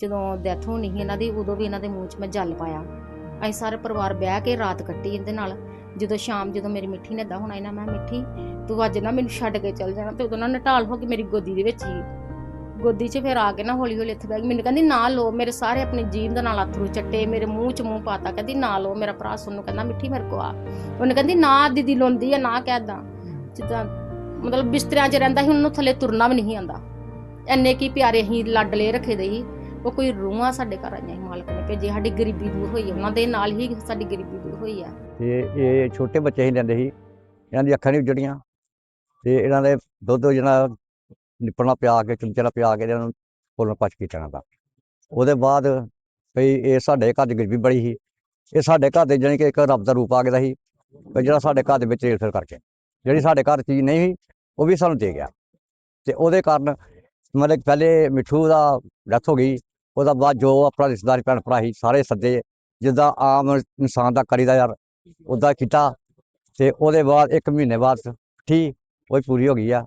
ਜਦੋਂ ਡੈਥ ਹੋਣੀ ਸੀ ਇਹਨਾਂ ਦੀ, ਉਦੋਂ ਵੀ ਇਹਨਾਂ ਦੇ ਮੂੰਹ 'ਚ ਮੈਂ ਜਲ ਪਾਇਆ। ਅਸੀਂ ਸਾਰੇ ਪਰਿਵਾਰ ਬਹਿ ਕੇ ਰਾਤ ਕੱਟੀ ਇਹਦੇ ਨਾਲ। ਜਦੋਂ ਸ਼ਾਮ ਜਦੋਂ ਮੇਰੀ ਮਿੱਠੀ ਨੇ ਏਦਾਂ ਹੋਣਾ ਇਹਨਾਂ ਮੈਂ ਮਿੱਠੀ, ਤੂੰ ਅੱਜ ਨਾ ਮੈਨੂੰ ਛੱਡ ਕੇ ਚੱਲ ਜਾਣਾ। ਤੇ ਉਦੋਂ ਨਾ ਨਟਾਲ ਹੋ ਕੇ ਮੇਰੀ ਗੋਦੀ ਦੇ ਵਿੱਚ ਹੀ ਗੋਦੀ 'ਚ ਫਿਰ ਆ ਕੇ ਨਾ ਹੌਲੀ ਹੌਲੀ ਇੱਥੇ ਬਹਿ ਗਈ। ਮੈਨੂੰ ਕਹਿੰਦੀ, ਨਾ ਲੋ ਮੇਰੇ ਸਾਰੇ ਆਪਣੀ ਜੀਭ ਦੇ ਨਾਲ ਅਥਰੂ ਚੱਟੇ, ਮੇਰੇ ਮੂੰਹ 'ਚ ਮੂੰਹ ਪਾਤਾ। ਕਹਿੰਦੀ, ਨਾ ਲੋ ਮੇਰਾ ਭਰਾ ਸੁਣਨ ਕਹਿੰਦਾ, ਮਿੱਠੀ, ਮੇਰੇ ਕੋ ਆ। ਉਹਨੇ ਕਹਿੰਦੀ, ਨਾ, ਦੀਦੀ ਲੋਂਦੀ ਆ, ਨਾ ਕਹਿਦਾ ਜਿੱਦਾਂ ਮਤਲਬ ਬਿਸਤਰਿਆਂ 'ਚ ਰਹਿੰਦਾ ਸੀ, ਉਹਨੂੰ ਥੱਲੇ ਤੁਰਨਾ ਵੀ ਨਹੀਂ ਆਂਦਾ ਐਨੇ ਕੀ ਪਿਆਰੇ ਅਸੀਂ ਲਾਡਲੇ ਰੱਖੇ ਦੇ ਸੀ। ਉਹ ਕੋਈ ਰੂਹਾਂ ਸਾਡੇ ਘਰ ਆਈਆਂ ਸੀ ਮਾਲਕ ਨੇ ਭੇਜੇ ਸਾਡੀ ਗਰੀਬੀ ਦੂਰ ਹੋਈ ਹੈ ਉਹਨਾਂ ਦੇ ਨਾਲ ਹੀ ਸਾਡੀ ਗਰੀਬੀ ਦੂਰ ਹੋਈ ਆ। ਤੇ ਇਹ ਛੋਟੇ ਬੱਚੇ ਹੀ ਲੈਂਦੇ ਸੀ, ਇਹਨਾਂ ਦੀ ਅੱਖਾਂ ਨਹੀਂ ਉੱਜੜੀਆਂ। ਤੇ ਇਹਨਾਂ ਦੇ ਦੁੱਧ ਜਿਹੜਾ ਨਿਪਣਾ ਪਿਆ ਕੇ ਚਮਚਾ ਪਿਆ ਕੇ ਇਹਨਾਂ ਨੂੰ ਫੁੱਲਣ ਪਚ ਕੀਤਾ ਇਹਨਾਂ ਦਾ। ਉਹਦੇ ਬਾਅਦ ਭਈ ਇਹ ਸਾਡੇ ਘਰ ਦੀ ਗਰੀਬੀ ਬੜੀ ਸੀ। ਇਹ ਸਾਡੇ ਘਰ ਦੇ ਜਾਣੀ ਕਿ ਇੱਕ ਰੱਬ ਦਾ ਰੂਪ ਆ ਗਿਆ ਸੀ ਵੀ ਜਿਹੜਾ ਸਾਡੇ ਘਰ ਦੇ ਵਿੱਚ ਰੇਲ ਕਰਕੇ। ਜਿਹੜੀ ਸਾਡੇ ਘਰ ਚੀਜ਼ ਨਹੀਂ ਸੀ, ਉਹ ਵੀ ਸਾਨੂੰ ਦੇ ਗਿਆ। ਤੇ ਉਹਦੇ ਕਾਰਨ ਮਤਲਬ ਪਹਿਲੇ ਮਿੱਠੂ ਦਾ ਡੈਥ ਹੋ ਗਈ। ਉਹਦਾ ਬਾਅਦ ਜੋ ਆਪਣਾ ਰਿਸ਼ਤੇਦਾਰ ਭੈਣ ਭਰਾ ਸੀ ਸਾਰੇ ਸੱਦੇ ਜਿੱਦਾਂ ਆਮ ਇਨਸਾਨ ਦਾ ਕਰੀਦਾ ਯਾਰ ਉੱਦਾਂ ਕੀਤਾ ਤੇ ਉਹਦੇ ਬਾਅਦ ਇੱਕ ਮਹੀਨੇ ਬਾਅਦ ਠੀਕ ਉਹ ਪੂਰੀ ਹੋ ਗਈ ਆ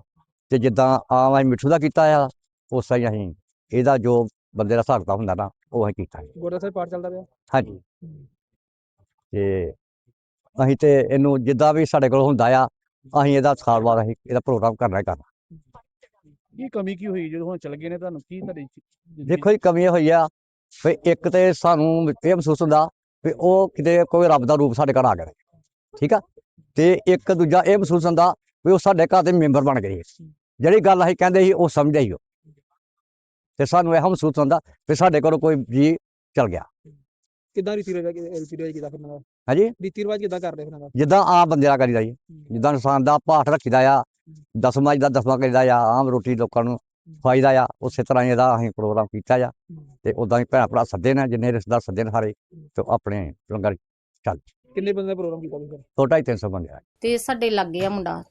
ਤੇ ਜਿੱਦਾਂ ਆਮ ਅਸੀਂ ਮਿੱਠੂ ਦਾ ਕੀਤਾ ਆ ਉਸ ਹੀ ਅਸੀਂ ਇਹਦਾ ਜੋ ਬੰਦੇ ਦਾ ਹਿਸਾਬ ਕਿਤਾਬ ਹੁੰਦਾ ਨਾ ਉਹ ਅਸੀਂ ਕੀਤਾ ਗੁਰਦਾ ਸਾਹਿਬ ਪਾਠ ਚੱਲਦਾ ਪਿਆ? ਹਾਂਜੀ। ਤੇ ਅਸੀਂ ਤੇ ਇਹਨੂੰ ਜਿੱਦਾਂ ਵੀ ਸਾਡੇ ਕੋਲ ਹੁੰਦਾ ਆ ਅਸੀਂ ਇਹਦਾ ਸਾਲ ਬਾਅਦ ਅਸੀਂ ਇਹਦਾ ਪ੍ਰੋਗਰਾਮ ਕਰਨਾ ਹੀ ਕਰਨਾ। ਕੀ ਕਮੀ ਕੀ ਹੋਈ ਜਦੋਂ ਹੁਣ ਚਲ ਗਏ ਨੇ ਤੁਹਾਨੂੰ? ਕੀ ਤੁਹਾਡੀ ਦੇਖੋ ਜੀ ਕਮੀ ਇਹ ਹੋਈ ਆ ਵੀ ਇੱਕ ਤੇ ਸਾਨੂੰ ਇਹ ਮਹਿਸੂਸ ਹੁੰਦਾ ਵੀ ਉਹ ਕਿਤੇ ਕੋਈ ਰੱਬ ਦਾ ਰੂਪ ਸਾਡੇ ਘਰ ਆ ਗਿਆ ਠੀਕ ਆ? ਤੇ ਇੱਕ ਦੂਜਾ ਇਹ ਮਹਿਸੂਸ ਹੁੰਦਾ ਵੀ ਉਹ ਸਾਡੇ ਘਰ ਦੇ ਮੈਂਬਰ ਬਣ ਗਏ ਜਿਹੜੀ ਗੱਲ ਅਸੀਂ ਕਹਿੰਦੇ ਸੀ ਉਹ ਸਮਝਿਆ ਹੀ ਉਹ। ਤੇ ਸਾਨੂੰ ਇਹ ਮਹਿਸੂਸ ਹੁੰਦਾ ਵੀ ਸਾਡੇ ਕੋਲ ਕੋਈ ਜੀ ਚਲ ਗਿਆ। ਕਿੱਦਾਂ ਰੀਤੀ ਰਿਵਾਜ ਰੀਤੀ ਰਿਵਾਜ ਕਿਦਾਂ ਫਿਰ ਹਾਂਜੀ? ਰੀਤੀ ਰਿਵਾਜ ਕਿਦਾਂ ਕਰਦੇ ਫਿਰ ਜਿੱਦਾਂ ਆਮ ਬੰਦੇ ਦਾ ਕਰੀਦਾ ਜੀ। ਜਿੱਦਾਂ ਇਨਸਾਨ ਦਾ ਪਾਠ ਰੱਖੀਦਾ ਆ ਦਸਵਾਂ ਦਾ ਦਸਵਾਂ ਕਰੀਦਾ ਆ ਆਮ ਰੋਟੀ ਲੋਕਾਂ ਨੂੰ ਖਵਾਈਦਾ ਆ ਉਸੇ ਤਰ੍ਹਾਂ ਹੀ ਇਹਦਾ ਅਸੀਂ ਪ੍ਰੋਗਰਾਮ ਕੀਤਾ ਆ ਤੇ ਉਦਾਂ ਹੀ ਭੈਣ ਭਰਾ ਸੱਦੇ ਨੇ ਜਿੰਨੇ ਰਿਸ਼ਤੇਦਾਰ ਸੱਦੇ ਨੇ ਸਾਰੇ ਤੇ ਆਪਣੇ ਲੰਗਰ ਕਿੰਨੇ ਬੰਦੇ ਦਾ ਪ੍ਰੋਗਰਾਮ ਕੀਤਾ ਤੁਸੀਂ? ਢਾਈ ਤਿੰਨ ਸੌ ਬੰਦੇ ਆ ਤੇ ਸਾਡੇ ਲੱਗੇ ਆ ਮੁੰਡਾ।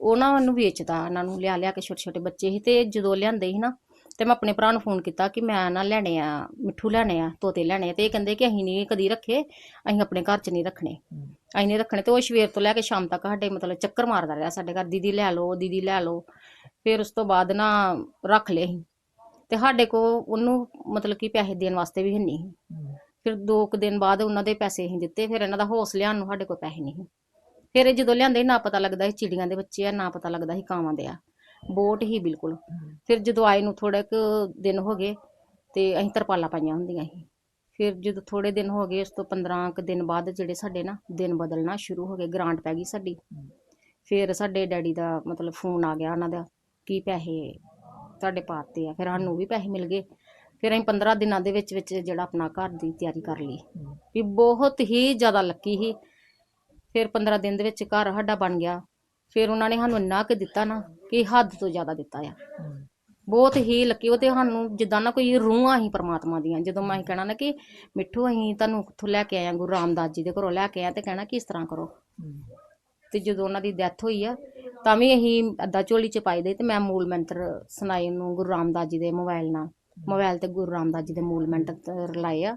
ਉਹਨਾਂ ਨੂੰ ਵੇਚਦਾ ਇਹਨਾਂ ਨੂੰ ਲਿਆ ਲਿਆ ਕੇ ਛੋਟੇ ਛੋਟੇ ਬੱਚੇ ਸੀ ਤੇ ਜਦੋਂ ਲਿਆਂਦੇ ਸੀ ਨਾ ਤੇ ਮੈਂ ਆਪਣੇ ਭਰਾ ਨੂੰ ਫੋਨ ਕੀਤਾ ਕਿ ਮੈਂ ਨਾ ਲੈਣੇ ਆ, ਮਿੱਠੂ ਲੈਣੇ ਆ, ਤੋਤੇ ਲੈਣੇ ਆ, ਤੇ ਇਹ ਕਹਿੰਦੇ ਕਿ ਅਸੀਂ ਨਹੀਂ ਕਦੀ ਰੱਖੇ, ਅਸੀਂ ਆਪਣੇ ਘਰ 'ਚ ਨਹੀਂ ਰੱਖਣੇ। ਅਸੀਂ ਨਹੀਂ ਰੱਖਣੇ ਤੇ ਉਹ ਸਵੇਰ ਤੋਂ ਲੈ ਕੇ ਸ਼ਾਮ ਤੱਕ ਸਾਡੇ ਮਤਲਬ ਚੱਕਰ ਮਾਰਦਾ ਰਿਹਾ ਸਾਡੇ ਘਰ, ਦੀਦੀ ਲੈ ਲਓ, ਦੀਦੀ ਲੈ ਲਓ। ਫਿਰ ਉਸ ਤੋਂ ਬਾਅਦ ਨਾ ਰੱਖ ਲਏ ਅਸੀਂ। ਤੇ ਸਾਡੇ ਕੋ ਉਹਨੂੰ ਮਤਲਬ ਕਿ ਪੈਸੇ ਦੇਣ ਵਾਸਤੇ ਵੀ ਨਹੀਂ ਸੀ। ਫਿਰ ਦੋ ਕੁ ਦਿਨ ਬਾਅਦ ਉਹਨਾਂ ਦੇ ਪੈਸੇ ਅਸੀਂ ਦਿੱਤੇ, ਫਿਰ ਇਹਨਾਂ ਦਾ ਹੌਸ ਲਿਆਉਣ ਨੂੰ ਸਾਡੇ ਕੋਲ ਪੈਸੇ ਨਹੀਂ ਸੀ। ਫਿਰ ਇਹ ਜਦੋਂ ਲਿਆਂਦੇ ਨਾ ਪਤਾ ਲੱਗਦਾ ਸੀ ਚਿੜੀਆਂ ਦੇ ਬੱਚੇ ਆ, ਨਾ ਪਤਾ ਲੱਗਦਾ ਸੀ ਕਾਵਾਂ ਦੇ ਆ। ਬੋਟ ਹੀ ਬਿਲਕੁਲ। ਫਿਰ ਜਦੋਂ ਆਏ ਨੂੰ ਥੋੜੇ ਕੁ ਦਿਨ ਹੋ ਗਏ ਤੇ ਅਸੀਂ ਤਰਪਾਲਾਂ ਪਾਈਆਂ ਹੁੰਦੀਆਂ ਸੀ। ਫਿਰ ਜਦੋਂ ਥੋੜੇ ਦਿਨ ਹੋ ਗਏ ਉਸ ਤੋਂ 15 ਕੁ ਦਿਨ ਬਾਅਦ ਜਿਹੜੇ ਸਾਡੇ ਨਾ ਦਿਨ ਬਦਲਣਾ ਸ਼ੁਰੂ ਹੋ ਗਏ ਗ੍ਰਾਂਟ ਪੈ ਗਈ ਸਾਡੀ। ਫਿਰ ਸਾਡੇ ਡੈਡੀ ਦਾ ਮਤਲਬ ਫੋਨ ਆ ਗਿਆ ਉਹਨਾਂ ਦਾ ਕੀ ਪੈਸੇ ਤੁਹਾਡੇ ਪਾਤੇ ਆ ਫਿਰ ਸਾਨੂੰ ਵੀ ਪੈਸੇ ਮਿਲ ਗਏ। ਫਿਰ ਅਸੀਂ 15 ਦਿਨਾਂ ਦੇ ਵਿੱਚ ਵਿੱਚ ਜਿਹੜਾ ਆਪਣਾ ਘਰ ਦੀ ਤਿਆਰੀ ਕਰ ਲਈ। ਵੀ ਬਹੁਤ ਹੀ ਜ਼ਿਆਦਾ ਲੱਕੀ ਸੀ। ਫਿਰ 15 ਦਿਨ ਦੇ ਵਿੱਚ ਘਰ ਸਾਡਾ ਬਣ ਗਿਆ। ਫਿਰ ਉਹਨਾਂ ਨੇ ਸਾਨੂੰ ਇੰਨਾ ਕੁ ਦਿੱਤਾ ਨਾ ਕਿ ਹੱਦ ਤੋਂ ਜ਼ਿਆਦਾ ਦਿੱਤਾ ਆ। ਬਹੁਤ ਹੀ ਲੱਕੀ ਉਹ ਤੇ ਸਾਨੂੰ ਜਿੱਦਾਂ ਨਾ ਕੋਈ ਰੂਹਾਂ ਹੀ ਪ੍ਰਮਾਤਮਾ ਦੀਆਂ ਜਦੋਂ ਮੈਂ ਕਹਿਣਾ ਨਾ ਕਿ ਮਿੱਠੂ ਅਸੀਂ ਤੁਹਾਨੂੰ ਕਿੱਥੋਂ ਲੈ ਕੇ ਆਏ ਆ ਗੁਰੂ ਰਾਮਦਾਸ ਜੀ ਦੇ ਘਰੋਂ ਲੈ ਕੇ ਆਏ ਤੇ ਕਹਿਣਾ ਕਿ ਇਸ ਤਰ੍ਹਾਂ ਕਰੋ। ਤੇ ਜਦੋਂ ਉਹਨਾਂ ਦੀ ਡੈਥ ਹੋਈ ਆ ਤਾਂ ਵੀ ਅਸੀਂ ਅੱਧਾ ਝੋਲੀ ਚ ਪਾਈ ਦੇ ਤੇ ਮੈਂ ਮੂਲ ਮੰਤਰ ਸੁਣਾਏ ਉਹਨੂੰ ਗੁਰੂ ਰਾਮਦਾਸ ਜੀ ਦੇ ਮੋਬਾਈਲ ਨਾਲ। ਮੋਬਾਈਲ ਤੇ ਗੁਰੂ ਰਾਮਦਾਸ ਜੀ ਦੇ ਮੂਲ ਮੰਤਰ ਲਾਏ ਆ।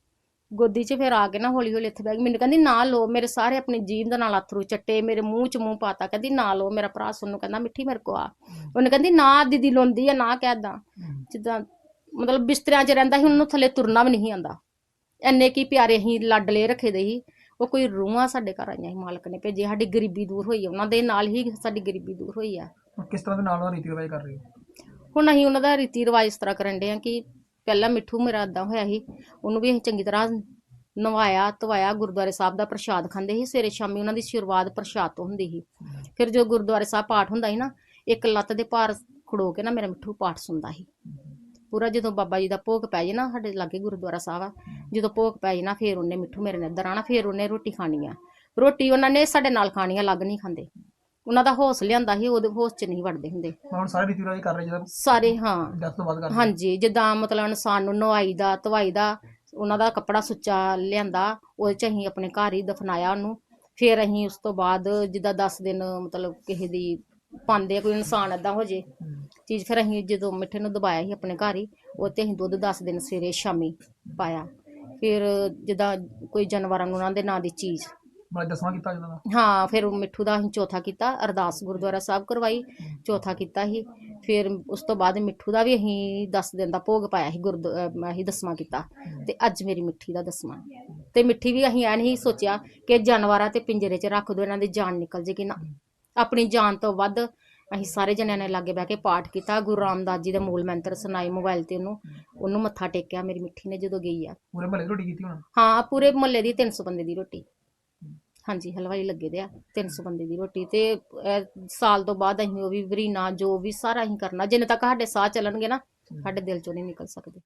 ਗੋਦੀ 'ਚ ਫਿਰ ਆ ਕੇ ਨਾ ਹੌਲੀ ਹੌਲੀ ਇੱਥੇ ਬਹਿ ਗਈ। ਮੈਨੂੰ ਕਹਿੰਦੀ ਨਾ ਲੋ ਮੇਰੇ ਸਾਰੇ ਆਪਣੀ ਜੀਭ ਦੇ ਨਾਲ ਅਥਰੂ ਚੱਟੇ ਮੇਰੇ ਮੂੰਹ 'ਚ ਮੂੰਹ ਪਾਤਾ। ਕਹਿੰਦੀ ਨਾ ਲੋ ਮੇਰਾ ਭਰਾ ਸੁਣਨ ਨੂੰ ਕਹਿੰਦਾ ਮਿੱਠੀ ਮੇਰੇ ਕੋ ਆ। ਉਹਨੇ ਕਹਿੰਦੀ ਨਾ ਦੀਦੀ ਲੋਂਦੀ ਆ ਨਾ ਕਹਿਦਾ ਜਿੱਦਾਂ ਮਤਲਬ ਬਿਸਤਰਿਆਂ 'ਚ ਰਹਿੰਦਾ ਸੀ ਉਹਨੂੰ ਥੱਲੇ ਤੁਰਨਾ ਵੀ ਨਹੀਂ ਆਂਦਾ ਐਨੇ ਕੀ ਪਿਆਰੇ ਅਸੀਂ ਲਾਡਲੇ ਰੱਖੇ ਦੇ ਸੀ। ਉਹ ਕੋਈ ਰੂਹਾਂ ਸਾਡੇ ਘਰ ਆਈਆਂ ਸੀ ਮਾਲਕ ਨੇ ਭੇਜੇ ਸਾਡੀ ਗਰੀਬੀ ਦੂਰ ਹੋਈ ਉਹਨਾਂ ਦੇ ਨਾਲ ਹੀ ਸਾਡੀ ਗਰੀਬੀ ਦੂਰ ਹੋਈ ਆ। ਕਿਸ ਤਰ੍ਹਾਂ ਦੇ ਨਾਲ ਨਾਲ ਰੀਤੀ ਰਿਵਾਜ ਕਰ ਰਹੇ ਹੋ? ਹੁਣ ਅਸੀਂ ਉਹਨਾਂ ਦਾ ਰੀਤੀ ਰਿਵਾਜ ਇਸ ਤਰ੍ਹਾਂ ਕਰਨ ਦੇ ਆ ਕਿ ਪਹਿਲਾਂ ਮਿੱਠੂ ਮੇਰਾ ਏਦਾਂ ਹੋਇਆ ਸੀ, ਉਹਨੂੰ ਵੀ ਅਸੀਂ ਚੰਗੀ ਤਰ੍ਹਾਂ ਨਵਾਇਆ, ਧਵਾਇਆ, ਗੁਰਦੁਆਰੇ ਸਾਹਿਬ ਦਾ ਪ੍ਰਸ਼ਾਦ ਖਾਂਦੇ ਸੀ, ਸਵੇਰੇ ਸ਼ਾਮੀ ਉਹਨਾਂ ਦੀ ਸ਼ੁਰੂਆਤ ਪ੍ਰਸ਼ਾਦ ਤੋਂ ਹੁੰਦੀ ਸੀ। ਫਿਰ ਜੋ ਗੁਰਦੁਆਰੇ ਸਾਹਿਬ ਪਾਠ ਹੁੰਦਾ ਸੀ ਨਾ, ਇੱਕ ਲੱਤ ਦੇ ਭਾਰ ਖੜੋ ਕੇ ਨਾ ਮੇਰਾ ਮਿੱਠੂ ਪਾਠ ਸੁਣਦਾ ਸੀ। ਪੂਰਾ ਜਦੋਂ ਬਾਬਾ ਜੀ ਦਾ ਭੋਗ ਪੈ ਜੇ ਨਾ ਸਾਡੇ ਲਾਗੇ ਗੁਰਦੁਆਰਾ ਸਾਹਿਬ ਆ, ਜਦੋਂ ਭੋਗ ਪੈ ਜੇ ਨਾ ਫਿਰ ਉਹਨੇ ਮਿੱਠੂ ਮੇਰੇ ਨਾਲ ਇੱਧਰ ਆਣਾ ਫਿਰ ਉਹਨੇ ਰੋਟੀ ਖਾਣੀ ਆ। ਰੋਟੀ ਉਹਨਾਂ ਨੇ ਸਾਡੇ ਨਾਲ ਖਾਣੀ ਆ, ਅਲੱਗ ਨਹੀਂ ਖਾਂਦੇ। ਉਹਨਾਂ ਦਾ ਹੌਸ ਲਿਆਂਦਾ ਸੀ ਉਹਦੇ ਹੌਸ 'ਚ ਨਹੀਂ ਵੜਦੇ ਹੁੰਦੇ। ਹੁਣ ਸਾਰੇ ਰੀਤੀ ਰਿਵਾਜ ਕਰ ਰਹੇ ਜਦੋਂ ਸਾਰੇ ਹਾਂ। ਡੈਥ ਤੋਂ ਬਾਅਦ ਕਰ ਰਹੇ। ਹਾਂਜੀ ਜਿੱਦਾਂ ਮਤਲਬ ਇਨਸਾਨ ਨੂੰ ਨਵਾਈ ਦਾ ਧਵਾਈ ਦਾ ਉਹਨਾਂ ਦਾ ਕੱਪੜਾ ਸੁੱਚਾ ਲਿਆਂਦਾ ਉਹਦੇ ਚ ਅਸੀਂ ਆਪਣੇ ਘਰ ਹੀ ਦਫਨਾਇਆ ਉਹਨੂੰ। ਫਿਰ ਅਸੀਂ ਉਸ ਤੋਂ ਬਾਅਦ ਜਿੱਦਾਂ 10 ਦਿਨ ਮਤਲਬ ਕਿਸੇ ਦੀ ਪਾਉਂਦੇ ਆ ਕੋਈ ਇਨਸਾਨ ਏਦਾਂ ਹੋ ਜੇ ਚੀਜ਼ ਫਿਰ ਅਸੀਂ ਜਦੋਂ ਮਿੱਠੇ ਨੂੰ ਦਬਾਇਆ ਸੀ ਆਪਣੇ ਘਰ ਹੀ ਉਹ ਤੇ ਅਸੀਂ ਦੁੱਧ 10 ਦਿਨ ਸਵੇਰੇ ਸ਼ਾਮੀ ਪਾਇਆ। ਫਿਰ ਜਿੱਦਾਂ ਕੋਈ ਜਾਨਵਰਾਂ ਨੂੰ ਉਹਨਾਂ ਦੇ ਨਾਂ ਦੀ ਚੀਜ਼ ਮੈਂ ਦਸਵਾਂ ਕੀਤਾ ਜਦੋਂ ਦਾ। ਹਾਂ ਫਿਰ ਉਹ ਮਿੱਠੂ ਦਾ ਅਸੀਂ ਚੌਥਾ ਕੀਤਾ ਅਰਦਾਸ ਗੁਰਦੁਆਰਾ ਸਾਹਿਬ ਕਰਵਾਈ ਚੌਥਾ ਕੀਤਾ ਸੀ। ਫਿਰ ਉਸ ਤੋਂ ਬਾਅਦ ਮਿੱਠੂ ਦਾ ਵੀ ਅਸੀਂ 10 ਦਿਨ ਦਾ ਭੋਗ ਪਾਇਆ ਸੀ ਗੁਰਦ ਅਹ ਅਸੀਂ ਦਸਵਾਂ ਕੀਤਾ। ਤੇ ਅੱਜ ਮੇਰੀ ਮਿੱਠੀ ਦਾ ਦਸਵਾਂ। ਤੇ ਮਿੱਠੀ ਵੀ ਅਸੀਂ ਐ ਨਹੀਂ ਸੋਚਿਆ ਕਿ ਜਾਨਵਰਾਂ ਤੇ ਪਿੰਜਰੇ 'ਚ ਰੱਖ ਦੋ ਇਹਨਾਂ ਦੀ ਜਾਨ ਨਿਕਲ ਜੇਗੀ ਨਾ। ਆਪਣੀ ਜਾਨ ਤੋਂ ਵੱਧ ਅਸੀਂ ਸਾਰੇ ਜਣਿਆਂ ਨੇ ਲਾਗੇ ਬਹਿ ਕੇ ਪਾਠ ਕੀਤਾ। ਗੁਰੂ ਰਾਮਦਾਸ ਜੀ ਦੇ ਮੂਲ ਮੰਤਰ ਸੁਣਾਏ ਮੋਬਾਈਲ ਤੇ ਉਹਨੂੰ। ਉਹਨੂੰ ਮੱਥਾ ਟੇਕਿਆ ਮੇਰੀ ਮਿੱਠੀ ਨੇ ਜਦੋਂ ਗਈ ਆ। ਪੂਰੇ ਮਹੱਲੇ ਰੋਟੀ ਕੀਤੀ ਹੁਣ? ਹਾਂ ਪੂਰੇ ਮੁਹੱਲੇ ਦੀ 300 ਬੰਦੇ ਦੀ ਰੋਟੀ। ਹਾਂਜੀ ਹਲਵਾਈ ਲੱਗੇ ਦੇ ਆ 300 ਬੰਦੇ ਦੀ ਰੋਟੀ ਤੇ ਇਹ ਸਾਲ ਤੋਂ ਬਾਅਦ ਅਸੀਂ ਉਹ ਵੀ ਵਰੀਨਾ ਜੋ ਵੀ ਸਾਰਾ ਅਸੀਂ ਕਰਨਾ ਜਿੰਨੇ ਤੱਕ ਸਾਡੇ ਸਾਹ ਚੱਲਣਗੇ ਨਾ ਸਾਡੇ ਦਿਲ ਚੋਂ ਨਹੀਂ ਨਿਕਲ ਸਕਦੇ।